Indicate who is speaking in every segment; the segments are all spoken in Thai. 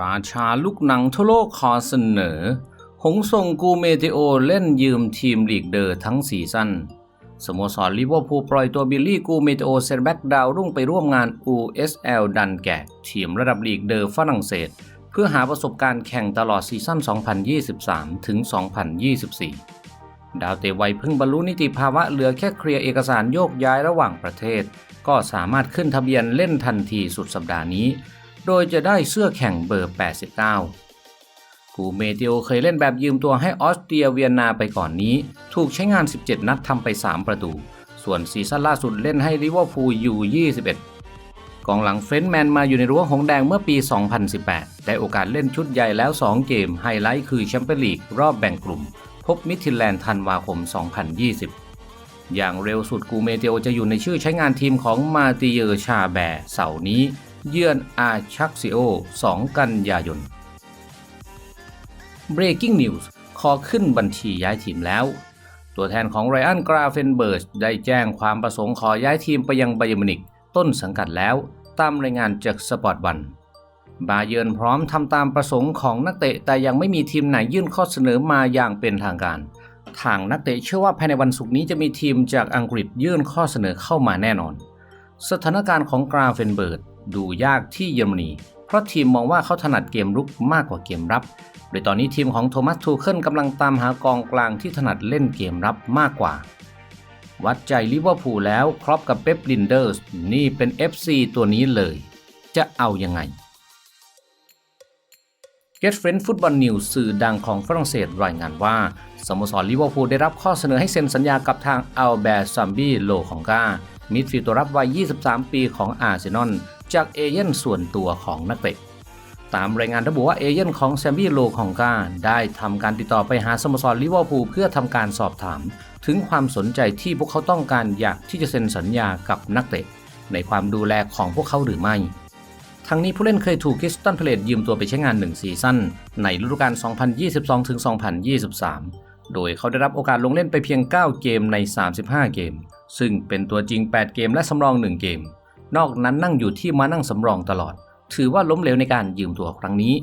Speaker 1: ราชาลูกหนังทั่วโลกขอเสนอ หงส่งกูเมเทโอเล่นยืมทีมลีกเดอร์ทั้งซีซั่นสโมสรลิเวอร์พูลปล่อยตัวบิลลี่กูเมเทโอเซนแบ็กดาวรุ่งไปร่วมงาน USL ดันแกกทีมระดับลีกเดอร์ฝรั่งเศส เพื่อหาประสบการณ์แข่งตลอดซีซั่น 2023 ถึง 2024 ดาวเตะวัยเพิ่งบรรลุนิติภาวะเหลือแค่เคลียร์เอกสารโยกย้ายระหว่างประเทศ ก็สามารถขึ้นทะเบียนเล่นทันทีสุดสัปดาห์นี้ โดยจะได้เสื้อแข่งเบอร์ 89 กูเมตียวเคยเล่นแบบยืมตัวให้ออสเตรียเวียนนาไปก่อนนี้ ถูกใช้งาน 17 นัดทำไป 3 ประตู ส่วนซีซั่นล่าสุดเล่นให้ลิเวอร์พูลอยู่ 21 กองหลังเฟรนท์แมนมาอยู่ในรั้วหงแดงเมื่อปี 2018 ได้โอกาสเล่นชุดใหญ่แล้ว 2 เกม ไฮไลท์คือแชมเปี้ยนลีกรอบแบ่งกลุ่ม พบมิทิลแลนด์ธันวาคม 2020อย่างเร็วสุดกูเมเตียวจะอยู่ในชื่อใช้งานทีมของมาติเยอร์ชาแบร์เสาร์นี้ เยือนอาชักซิโอ 2 กันยายน Breaking News ขอขึ้นบัญชีย้ายทีมแล้ว ตัวแทนของไรอันกราเฟนเบิร์ชได้แจ้งความประสงค์ขอย้ายทีมไปยังไบยมินิกต้นสังกัดแล้ว ตามรายงานจากสปอร์ตวันบาเยิร์นพร้อมทำตามประสงค์ของนักเตะ แต่ยังไม่มีทีมไหนยื่นข้อเสนอมาอย่างเป็นทางการ ทางนักเตะเชื่อว่าภายในวันศุกร์นี้จะมีทีมจากอังกฤษยื่นข้อเสนอเข้ามาแน่นอน สถานการณ์ของกราเฟนเบิร์ด ดูยากที่เยอรมนี เพราะทีมมองว่าเขาถนัดเกมรุกมากกว่าเกมรับ โดยตอนนี้ทีมของโทมัสทูเคิลกำลังตามหากองกลางที่ถนัดเล่นเกมรับมากกว่า วัดใจลิเวอร์พูลแล้วครอปกับเป๊ปลินเดอร์สนี่เป็น FC ตัวนี้เลย จะเอายังไง Get Friend Football News สื่อดังของฝรั่งเศสรายงานว่า สโมสรลิเวอร์พูลได้รับข้อเสนอให้เซ็นสัญญากับทางอัลแบร์ซัมบี้โลของกามิดฟิลด์ตัวรับวัย 23 ปีของอาร์เซนอล จากเอเย่นส่วนตัวของนักเตะตามรายงานระบุว่าเอเย่นของแซมบี้โลของกาได้ทำการติดต่อไปหาสโมสรลิเวอร์พูลเพื่อทำการสอบถาม ถึงความสนใจที่พวกเขาต้องการอยากที่จะเซ็นสัญญากับนักเตะ ในความดูแลของพวกเขาหรือไม่ ทั้งนี้ผู้เล่นเคยถูกคริสตันเพลตยืมตัวไปใช้งาน 1 ซีซั่นในฤดูกาล 2022-2023 โดยเขาได้รับโอกาสลงเล่นไปเพียง 9 เกมใน 35 เกม ซึ่งเป็นตัวจริง 8 เกมและสำรอง 1 เกม นอกนั้นนั่งอยู่ที่มานั่งสำรองตลอด ถือว่าล้มเหลวในการยืมตัวครั้งนี้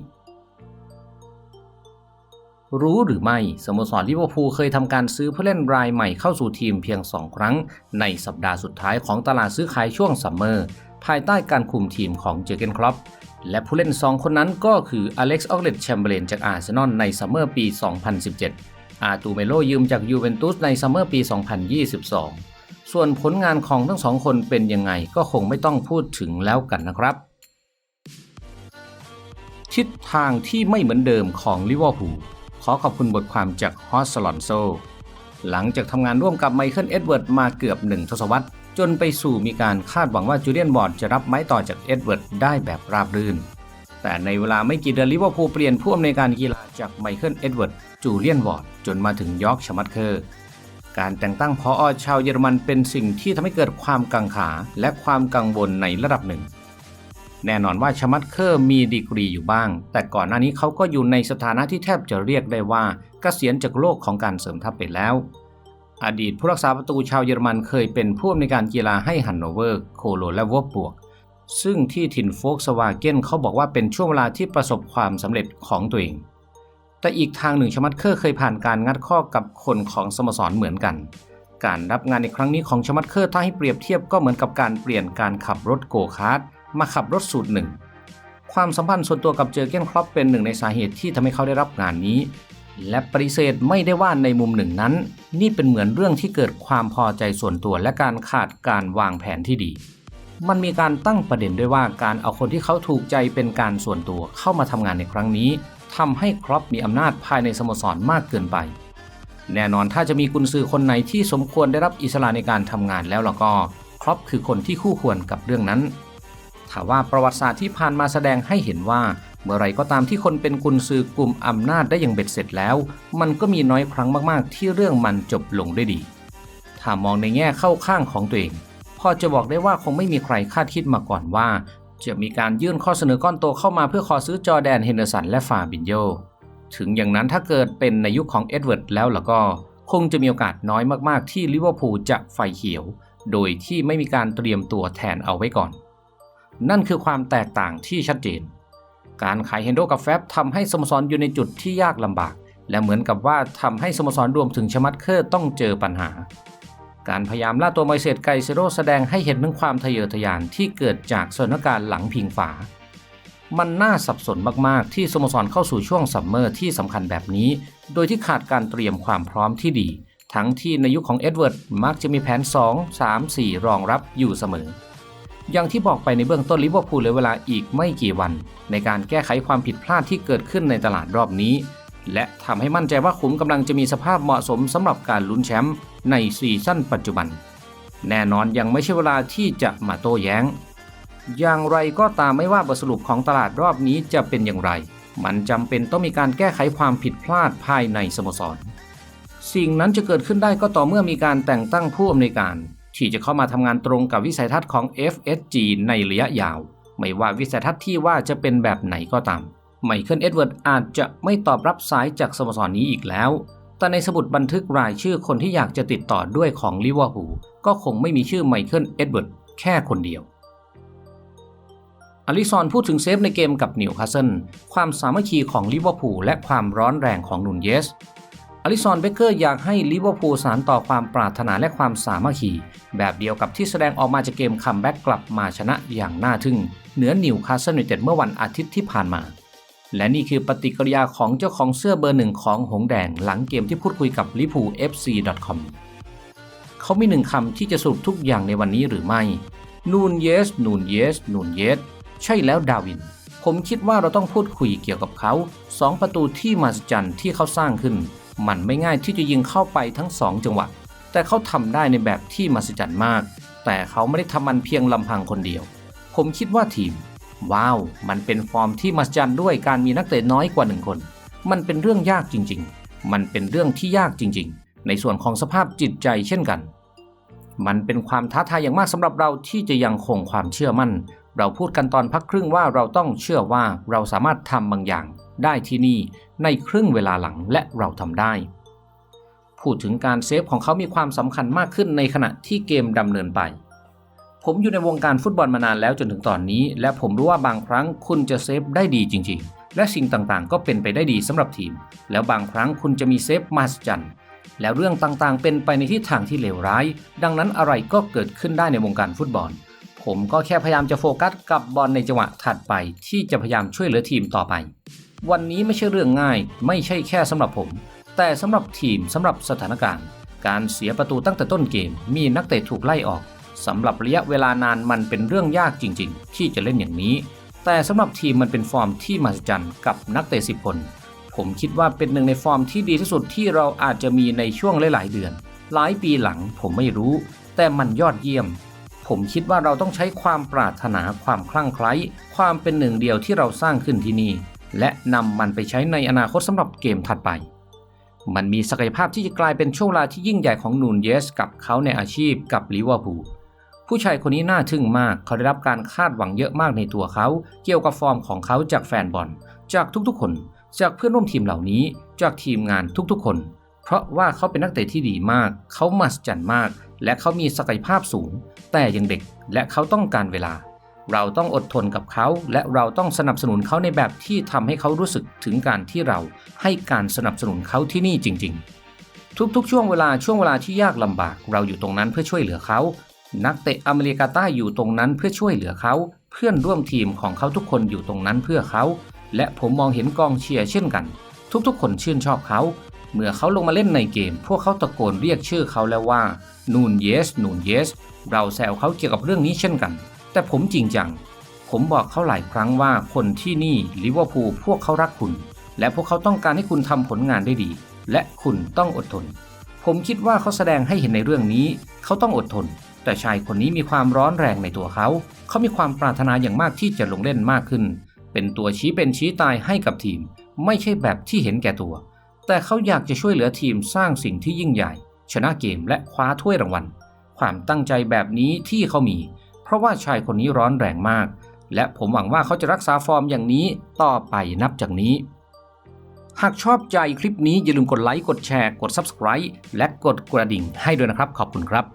Speaker 1: รู้หรือไม่สโมสรลิเวอร์พูลเคยทำการซื้อผู้เล่นรายใหม่เข้าสู่ทีมเพียง 2 ครั้ง ในสัปดาห์สุดท้ายของตลาดซื้อขายช่วงซัมเมอร์ ภายใต้การคุมทีมของเจอเกนครอปและผู้เล่น 2 คนนั้นก็คืออเล็กซ์ออกเลตแชมเบรนจากอาร์เซนอลในซัมเมอร์ปี 2017 อาตูเมโลยืมจากยูเวนตุสในซัมเมอร์ปี 2022 ส่วนผลงานของทั้งสองคนเป็นยังไงก็คงไม่ต้องพูดถึงแล้วกันนะครับ ทิศทางที่ไม่เหมือนเดิมของลิเวอร์พูลขอขอบคุณบทความจากฮอสลอนโซ หลังจากทำงานร่วมกับไมเคิลเอ็ดเวิร์ดมาเกือบหนึ่งทศวรรษ จนไปสู่มีการคาดหวังว่าจูเลียนบอร์ดจะรับไม้ต่อจากเอ็ดเวิร์ดได้แบบราบรื่น แต่ในเวลาไม่กี่เดือนลิเวอร์พูลเปลี่ยนผู้อำนวยการกีฬาจากไมเคิลเอ็ดเวิร์ดจูเลียนวอร์ดจนมาถึงยอร์กชมัตเคอร์ การแต่งตั้งพออชาวเยอรมันเป็นสิ่งที่ทำให้เกิดความกังขาและความกังวลในระดับหนึ่ง แน่นอนว่าชมัตเคอร์มีดีกรีอยู่บ้าง แต่ก่อนหน้านี้เขาก็อยู่ในสถานะที่แทบจะเรียกได้ว่าเกษียณจากโลกของการเสริมทัพไปแล้ว อดีตผู้รักษาประตูชาวเยอรมันเคยเป็นผู้อำนวยการกีฬาให้ฮันโนเวอร์ โคโลและวอร์บวกซึ่งที่ถิ่นโฟกสวาเกนเขาบอกว่าเป็นช่วงเวลาที่ประสบความสำเร็จของตัวเอง แต่อีกทางหนึ่งชมัตเคอร์เคยผ่านการงัดข้อกับคนของสโมสรเหมือนกัน การรับงานในครั้งนี้ของชมัตเคอร์ถ้าให้เปรียบเทียบก็เหมือนกับการเปลี่ยนการขับรถโกคาร์ทมาขับรถสูตรหนึ่งความสัมพันธ์ส่วนตัวกับเจอเกนครอปเป็นหนึ่งในสาเหตุที่ทำให้เขาได้รับงานนี้ และปฏิเสธไม่ได้ว่าในมุมหนึ่งนั้น นี่เป็นเหมือนเรื่องที่เกิดความพอใจส่วนตัวและการขาดการวางแผนที่ดี มันมีการตั้งประเด็นด้วยว่าการเอาคนที่เขาถูกใจเป็นการส่วนตัวเข้ามาทำงานในครั้งนี้ ทำให้ครอปมีอำนาจภายในสโมสรมากเกินไป แน่นอนถ้าจะมีกุนซือคนไหนที่สมควรได้รับอิสระในการทำงานแล้วล่ะก็ครอปคือคนที่คู่ควรกับเรื่องนั้นถ้าว่าประวัติศาสตร์ที่ผ่านมาแสดงให้เห็นว่า เมื่อไรก็ตามที่คนเป็นกุนซือกลุ่มอำนาจได้อย่างเบ็ดเสร็จแล้ว มันก็มีน้อยครั้งมากๆ ที่เรื่องมันจบลงด้วยดี ถ้ามองในแง่เข้าข้างของตัวเอง พอจะบอกได้ว่าคงไม่มีใครคาดคิดมาก่อนว่า จะมีการยื่นข้อเสนอก้อนโตเข้ามาเพื่อขอซื้อจอแดนเฮนเดอร์สันและฟาบินโยถึงอย่างนั้นถ้าเกิดเป็นในยุคของเอ็ดเวิร์ดแล้วล่ะก็คงจะมีโอกาสน้อยมากๆ ที่ลิเวอร์พูลจะไฟเขียว โดยที่ไม่มีการเตรียมตัวแทนเอาไว้ก่อน นั่นคือความแตกต่างที่ชัดเจน การขายเฮนโดกับแฟบทำให้สโมสรอยู่ในจุดที่ยากลำบาก และเหมือนกับว่าทำให้สโมสรรวมถึงชมัดเคอร์ต้องเจอปัญหา การพยายามล่าตัวไมเซตไกเซโรแสดงให้เห็นถึงความทะเยอทะยานที่เกิดจากสถานการณ์หลังพิงฝา มันน่าสับสนมาก ๆ ที่สโมสรเข้าสู่ช่วงซัมเมอร์ที่สำคัญแบบนี้ โดยที่ขาดการเตรียมความพร้อมที่ดี ทั้งที่ในยุคของเอ็ดเวิร์ดมักจะมีแผน 2 3 4 รองรับอยู่เสมอ อย่างที่บอกไปในเบื้องต้นลิเวอร์พูลเหลือเวลาอีกไม่กี่วัน ในการแก้ไขความผิดพลาดที่เกิดขึ้นในตลาดรอบนี้ และทำให้มั่นใจว่าขุมกำลังจะมีสภาพเหมาะสมสำหรับการลุ้นแชมป์ ในซีซั่นปัจจุบัน แน่นอนยังไม่ใช่เวลาที่จะมาโต้แย้ง อย่างไรก็ตามไม่ว่าบทสรุปของตลาดรอบนี้จะเป็นอย่างไร มันจำเป็นต้องมีการแก้ไขความผิดพลาดภายในสโมสร สิ่งนั้นจะเกิดขึ้นได้ก็ต่อเมื่อมีการแต่งตั้งผู้อำนวยการที่จะเข้ามาทำงานตรงกับวิสัยทัศน์ของ FSG ในระยะยาว ไม่ว่าวิสัยทัศน์ที่ว่าจะเป็นแบบไหนก็ตามไมเคิลเอ็ดเวิร์ดอาจจะไม่ตอบรับสายจากสโมสรนี้อีกแล้ว แต่ในสมุดบันทึกรายชื่อคนที่อยากจะติดต่อด้วยของลิเวอร์พูลก็คงไม่มีชื่อไมเคิลเอ็ดเวิร์ดแค่คนเดียวอลิซอนพูดถึงเซฟในเกมกับนิวคาสเซิลความสามัคคีของลิเวอร์พูลและความร้อนแรงของนูนเยสอลิซอนเบเกอร์อยากให้ลิเวอร์พูลสานต่อความปรารถนาและความสามัคคี แบบเดียวกับที่แสดงออกมาจากเกมคัมแบ็กกลับมาชนะอย่างน่าทึ่งเหนือนิวคาสเซิลยูไนเต็ดเมื่อวันอาทิตย์ที่ผ่านมา และนี่คือปฏิกิริยาของเจ้าของเสื้อเบอร์หนึ่งของหงแดงหลังเกมที่พูดคุยกับลิพู FC.com เขามีหนึ่งคำที่จะสรุปทุกอย่างในวันนี้หรือไม่ นูนเยส นูนเยส นูนเยส ใช่แล้วดาวิน ผมคิดว่าเราต้องพูดคุยเกี่ยวกับเขาสองประตูที่มหัศจรรย์ที่เขาสร้างขึ้น มันไม่ง่ายที่จะยิงเข้าไปทั้งสองจังหวะ แต่เขาทำได้ในแบบที่มหัศจรรย์มาก แต่เขาไม่ได้ทำมันเพียงลำพังคนเดียว ผมคิดว่าทีม ว้าว มันเป็นฟอร์มที่มหัศจรรย์ด้วยการมีนักเตะน้อยกว่าหนึ่งคน มันเป็นเรื่องยากจริง ๆ มันเป็นเรื่องที่ยากจริง ๆ ในส่วนของสภาพจิตใจเช่นกัน มันเป็นความท้าทายอย่างมากสำหรับเราที่จะยังคงความเชื่อมั่น เราพูดกันตอนพักครึ่งว่าเราต้องเชื่อว่าเราสามารถทำบางอย่าง ได้ที่นี่ในครึ่งเวลาหลังและเราทำได้พูดถึงการเซฟของเขามีความสำคัญมากขึ้นในขณะที่เกมดำเนินไป ผมอยู่ในวงการฟุตบอลมานานแล้วจนถึงตอนนี้ และผมรู้ว่าบางครั้งคุณจะเซฟได้ดีจริงๆ และสิ่งต่างๆ ก็เป็นไปได้ดีสำหรับทีม แล้วบางครั้งคุณจะมีเซฟมหัศจรรย์แล้วเรื่องต่างๆ เป็นไปในทิศทางที่เลวร้าย ดังนั้นอะไรก็เกิดขึ้นได้ในวงการฟุตบอล ผมก็แค่พยายามจะโฟกัสกับบอลในจังหวะถัดไป ที่จะพยายามช่วยเหลือทีมต่อไป วันนี้ไม่ใช่เรื่องง่าย ไม่ใช่แค่สำหรับผม แต่สำหรับทีมสำหรับสถานการณ์ การเสียประตูตั้งแต่ต้นเกม มีนักเตะถูกไล่ออก สำหรับระยะเวลานานมันเป็นเรื่องยากจริงๆ ที่จะเล่นอย่างนี้ แต่สำหรับทีมมันเป็นฟอร์มที่มหัศจรรย์กับนักเตะสิบคน ผมคิดว่าเป็นหนึ่งในฟอร์มที่ดีที่สุดที่เราอาจจะมีในช่วงหลายๆเดือน หลายปีหลังผมไม่รู้ แต่มันยอดเยี่ยม ผมคิดว่าเราต้องใช้ความปรารถนาความคลั่งไคล้ ความเป็นหนึ่งเดียวที่เราสร้างขึ้นที่นี่ และนำมันไปใช้ในอนาคตสำหรับเกมถัดไปมันมีศักยภาพที่จะกลายเป็นช่วงเวลาที่ยิ่งใหญ่ของนูนเยสกับเขาในอาชีพกับลิเวอร์พูล ผู้ชายคนนี้น่าทึ่งมาก เขาได้รับการคาดหวังเยอะมากในตัวเขา เกี่ยวกับฟอร์มของเขาจากแฟนบอล จากทุกๆคน จากเพื่อนร่วมทีมเหล่านี้ จากทีมงานทุกๆคน เพราะว่าเขาเป็นนักเตะที่ดีมาก เขามัศจรรย์มาก และเขามีศักยภาพสูง แต่ยังเด็ก และเขาต้องการเวลา เราต้องอดทนกับเขา และเราต้องสนับสนุนเขาในแบบที่ทำให้เขารู้สึกถึงการที่เราให้การสนับสนุนเขาที่นี่จริง ๆทุกๆ ช่วงเวลาช่วงเวลาที่ยากลำบากเราอยู่ตรงนั้นเพื่อช่วยเหลือเขา นักเตะอเมริกาใต้อยู่ตรงนั้นเพื่อช่วยเหลือเขา เพื่อนร่วมทีมของเขาทุกคนอยู่ตรงนั้นเพื่อเขา และผมมองเห็นกองเชียร์เช่นกัน ทุกๆ คนชื่นชอบเขา เมื่อเขาลงมาเล่นในเกม พวกเขาตะโกนเรียกชื่อเขาแล้วว่านูนเยสนูนเยสเราแซวเขาเกี่ยวกับเรื่องนี้เช่นกัน แต่ผมจริงจัง ผมบอกเขาหลายครั้งว่าคนที่นี่ลิเวอร์พูลพวกเขารักคุณ และพวกเขาต้องการให้คุณทำผลงานได้ดี และคุณต้องอดทน ผมคิดว่าเขาแสดงให้เห็นในเรื่องนี้ เขาต้องอดทน แต่ชายคนนี้มีความร้อนแรงในตัวเขา เขามีความปรารถนาอย่างมากที่จะลงเล่นมากขึ้น เป็นตัวชี้เป็นชี้ตายให้กับทีม ไม่ใช่แบบที่เห็นแก่ตัว แต่เขาอยากจะช่วยเหลือทีมสร้างสิ่งที่ยิ่งใหญ่ ชนะเกมและคว้าถ้วยรางวัล ความตั้งใจแบบนี้ที่เขามี เพราะว่าชายคนนี้ร้อนแรงมาก และผมหวังว่าเขาจะรักษาฟอร์มอย่างนี้ต่อไปนับจากนี้หากชอบใจคลิปนี้อย่าลืมกดไลค์ กดแชร์ กด Subscribe และกดกระดิ่งให้ด้วยนะครับ ขอบคุณครับ